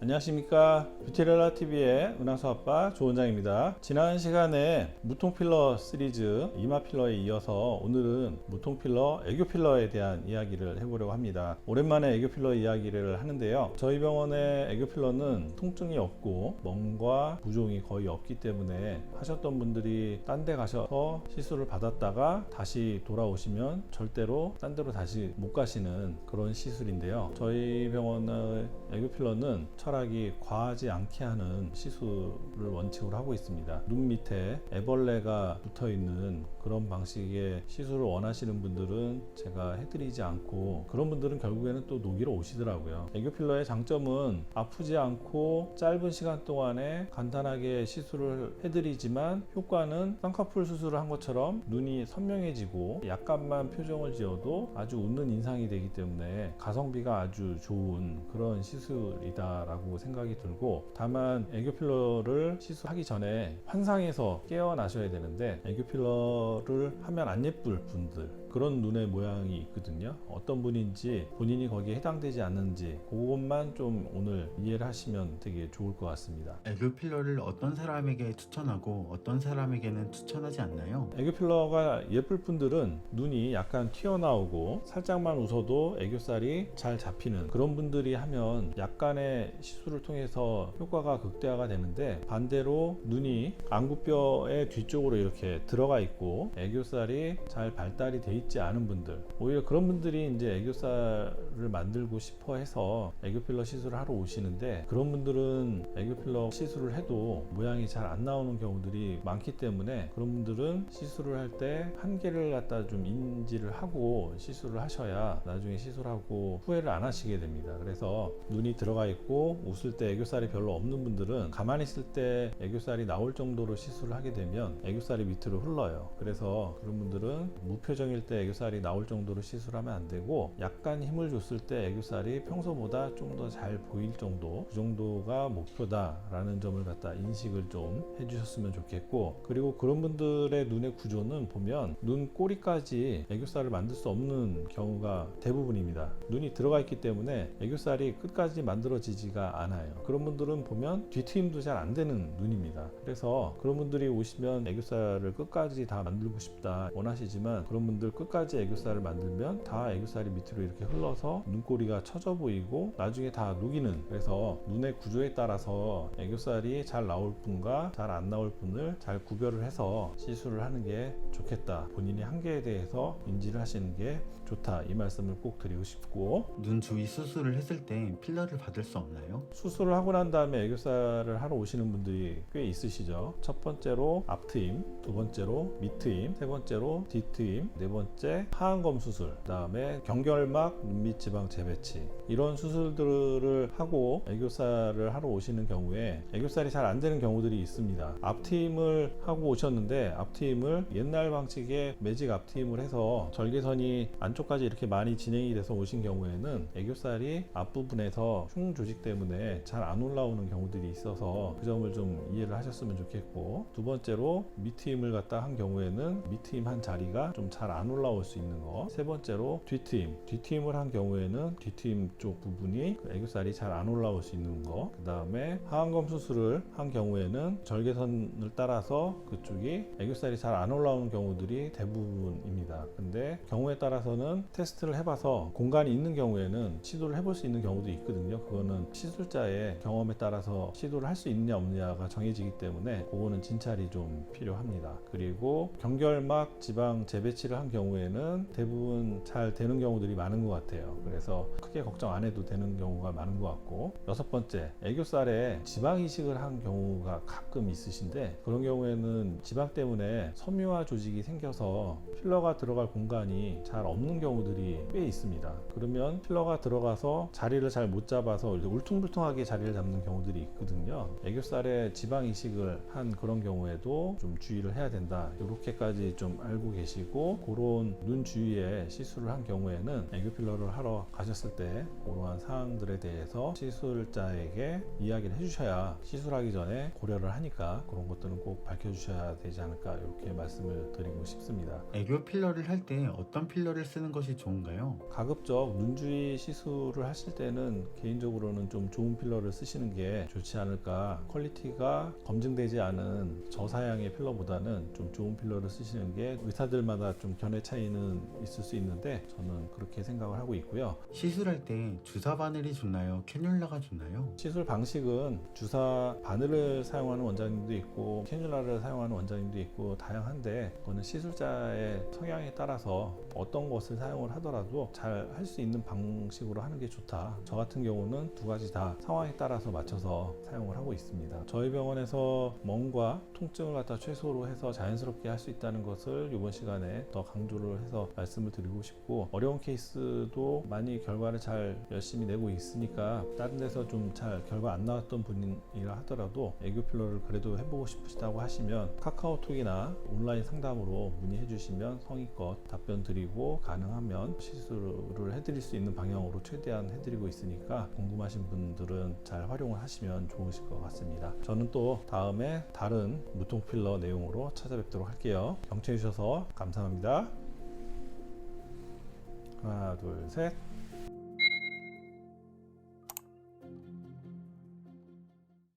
안녕하십니까 뷰티렐라 TV의 은하수 아빠 조원장입니다. 지난 시간에 무통 필러 시리즈 이마 필러에 이어서 오늘은 무통 필러 애교 필러에 대한 이야기를 해보려고 합니다. 오랜만에 애교 필러 이야기를 하는데요. 저희 병원의 애교 필러는 통증이 없고 멍과 부종이 거의 없기 때문에 하셨던 분들이 딴 데 가셔서 시술을 받았다가 다시 돌아오시면 절대로 딴 데로 다시 못 가시는 그런 시술인데요. 저희 병원의 애교 필러는 철학이 과하지 않게 하는 시술을 원칙으로 하고 있습니다. 눈 밑에 애벌레가 붙어 있는 그런 방식의 시술을 원하시는 분들은 제가 해드리지 않고 그런 분들은 결국에는 또 녹이러 오시더라고요. 애교 필러의 장점은 아프지 않고 짧은 시간 동안에 간단하게 시술을 해드리지만 효과는 쌍꺼풀 수술을 한 것처럼 눈이 선명해지고 약간만 표정을 지어도 아주 웃는 인상이 되기 때문에 가성비가 아주 좋은 그런 시술이다라고 생각이 들고 다만 애교 필러를 시술하기 전에 환상에서 깨어나셔야 되는데 애교 필러를 하면 안 예쁠 분들 그런 눈의 모양이 있거든요. 어떤 분인지 본인이 거기에 해당되지 않는지 그것만 좀 오늘 이해를 하시면 되게 좋을 것 같습니다. 애교 필러를 어떤 사람에게 추천하고 어떤 사람에게는 추천하지 않나요? 애교 필러가 예쁠 분들은 눈이 약간 튀어나오고 살짝만 웃어도 애교살이 잘 잡히는 그런 분들이 하면 약간의 시술을 통해서 효과가 극대화가 되는데 반대로 눈이 안구뼈의 뒤쪽으로 이렇게 들어가 있고 애교살이 잘 발달이 돼 있지 않은 분들 오히려 그런 분들이 이제 애교살을 만들고 싶어 해서 애교 필러 시술을 하러 오시는데 그런 분들은 애교 필러 시술을 해도 모양이 잘 안 나오는 경우들이 많기 때문에 그런 분들은 시술을 할 때 한계를 갖다 좀 인지를 하고 시술을 하셔야 나중에 시술하고 후회를 안 하시게 됩니다. 그래서 눈이 들어가 있고 웃을 때 애교살이 별로 없는 분들은 가만히 있을 때 애교살이 나올 정도로 시술을 하게 되면 애교살이 밑으로 흘러요. 그래서 그런 분들은 무표정일 때 애교살이 나올 정도로 시술하면 안 되고 약간 힘을 줬을 때 애교살이 평소보다 좀 더 잘 보일 정도 그 정도가 목표다라는 점을 갖다 인식을 좀 해주셨으면 좋겠고 그리고 그런 분들의 눈의 구조는 보면 눈 꼬리까지 애교살을 만들 수 없는 경우가 대부분입니다. 눈이 들어가 있기 때문에 애교살이 끝까지 만들어지지가 않아요. 그런 분들은 보면 뒤트임도 잘 안 되는 눈입니다. 그래서 그런 분들이 오시면 애교살을 끝까지 다 만들고 싶다 원하시지만 그런 분들 끝까지 애교살을 만들면 다 애교살이 밑으로 이렇게 흘러서 눈꼬리가 처져 보이고 나중에 다 녹이는 그래서 눈의 구조에 따라서 애교살이 잘 나올 분과 잘 안 나올 분을 잘 구별을 해서 시술을 하는 게 좋겠다. 본인의 한계에 대해서 인지를 하시는 게 좋다. 이 말씀을 꼭 드리고 싶고 눈 주위 수술을 했을 때 필러를 받을 수 없나요? 수술을 하고 난 다음에 애교살을 하러 오시는 분들이 꽤 있으시죠. 첫 번째로 앞트임, 두 번째로 밑트임, 세 번째로 뒤트임, 네 번째 하안검 수술, 그다음에 경결막 눈밑 지방 재배치 이런 수술들을 하고 애교살을 하러 오시는 경우에 애교살이 잘 안 되는 경우들이 있습니다. 앞트임을 하고 오셨는데 앞트임을 옛날 방식의 매직 앞트임을 해서 절개선이 안쪽 까지 이렇게 많이 진행이 돼서 오신 경우에는 애교살이 앞부분에서 흉 조직 때문에 잘 안 올라오는 경우들이 있어서 그 점을 좀 이해를 하셨으면 좋겠고 두 번째로 밑트임을 갖다 한 경우에는 밑트임 한 자리가 좀 잘 안 올라올 수 있는 거. 세 번째로 뒤트임. 뒤트임을 한 경우에는 뒤트임 쪽 부분이 그 애교살이 잘 안 올라올 수 있는 거 그 다음에 하안검 수술을 한 경우에는 절개선을 따라서 그쪽이 애교살이 잘 안 올라오는 경우들이 대부분입니다. 근데 경우에 따라서는 테스트를 해봐서 공간이 있는 경우에는 시도를 해볼 수 있는 경우도 있거든요. 그거는 시술자의 경험에 따라서 시도를 할 수 있느냐 없느냐가 정해지기 때문에 그거는 진찰이 좀 필요합니다. 그리고 경결막 지방 재배치를 한 경우에는 대부분 잘 되는 경우들이 많은 것 같아요. 그래서 크게 걱정 안 해도 되는 경우가 많은 것 같고. 여섯 번째 애교살에 지방 이식을 한 경우가 가끔 있으신데 그런 경우에는 지방 때문에 섬유화 조직이 생겨서 필러가 들어갈 공간이 잘 없는 경우들이 꽤 있습니다. 그러면 필러가 들어가서 자리를 잘 못 잡아서 울퉁불퉁하게 자리를 잡는 경우들이 있거든요. 애교살에 지방 이식을 한 그런 경우에도 좀 주의를 해야 된다. 이렇게까지 좀 알고 계시고 그런 눈 주위에 시술을 한 경우에는 애교 필러를 하러 가셨을 때 그러한 사항들에 대해서 시술자에게 이야기를 해주셔야 시술하기 전에 고려를 하니까 그런 것들은 꼭 밝혀주셔야 되지 않을까 이렇게 말씀을 드리고 싶습니다. 애교 필러를 할 때 어떤 필러를 쓰는 하는 것이 좋은가요? 가급적 눈주위 시술을 하실 때는 개인적으로는 좀 좋은 필러를 쓰시는 게 좋지 않을까. 퀄리티가 검증되지 않은 저사양의 필러보다는 좀 좋은 필러를 쓰시는 게 의사들마다 좀 견해 차이는 있을 수 있는데 저는 그렇게 생각을 하고 있고요. 시술할 때 주사 바늘이 좋나요? 캐뉼라가 좋나요? 시술 방식은 주사 바늘을 사용하는 원장님도 있고 캐뉼라를 사용하는 원장님도 있고 다양한데 그거는 시술자의 성향에 따라서 어떤 것을 사용을 하더라도 잘 할 수 있는 방식으로 하는 게 좋다. 저 같은 경우는 두 가지 다 상황에 따라서 맞춰서 사용을 하고 있습니다. 저희 병원에서 멍과 통증을 갖다 최소로 해서 자연스럽게 할 수 있다는 것을 이번 시간에 더 강조를 해서 말씀을 드리고 싶고 어려운 케이스도 많이 결과를 잘 열심히 내고 있으니까 다른 데서 좀 잘 결과 안 나왔던 분이라 하더라도 애교 필러를 그래도 해보고 싶으시다고 하시면 카카오톡이나 온라인 상담으로 문의해 주시면 성의껏 답변 드리고 가능하면 시술을 해드릴 수 있는 방향으로 최대한 해드리고 있으니까 궁금하신 분들은 잘 활용을 하시면 좋으실 것 같습니다. 저는 또 다음에 다른 무통 필러 내용으로 찾아뵙도록 할게요. 경청해 주셔서 감사합니다. 하나, 둘, 셋.